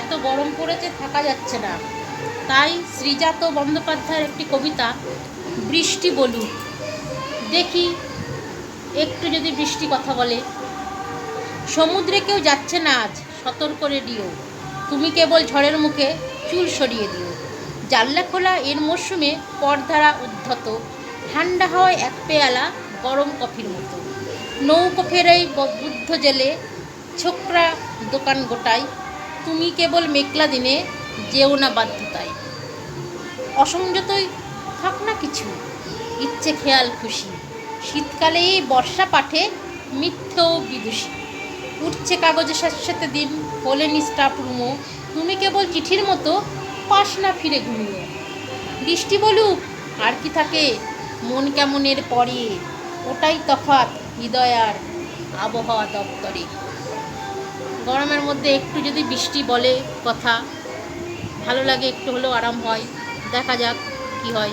এত গরম পড়েছে, থাকা যাচ্ছে না। তাই শ্রীজাত বন্দ্যোপাধ্যায়ের একটি কবিতা, বৃষ্টি বলুক দেখি, একটু যদি বৃষ্টি কথা বলে। সমুদ্রে কেউ যাচ্ছে না আজ, সতর্ক রেডিও। তুমি কেবল ঝড়ের মুখে চুল সরিয়ে দিও। জানলা খোলা, এর মরশুমে পরধারা উদ্ধত। ঠান্ডা হাওয়ায় এক পেয়ালা গরম কফির মতো। নৌকো ফেরাই বুদ্ধ জেলে, ছোকরা দোকান গোটাই তুমি কেবল মেঘলা দিনে যেও না বাধ্যতায়। অসংযতই থাক না কিছু, ইচ্ছে খেয়াল খুশি। শীতকালে বর্ষা পাঠে মিথ্যেও বিদুষী। উঠছে কাগজে সাথে দিন হলেনি স্টাফ রুমও তুমি কেবল চিঠির মতো পাস না ফিরে ঘুমিয়ে। বৃষ্টি বলুক, আর কি থাকে, মন কেমনের পরে? ওটাই তফাৎ হৃদয় আর আবহাওয়া দপ্তরে। গরমের মধ্যে একটু যদি বৃষ্টি বলে কথা, ভালো লাগে একটু হলেও আরাম হয়। দেখা যাক কি হয়।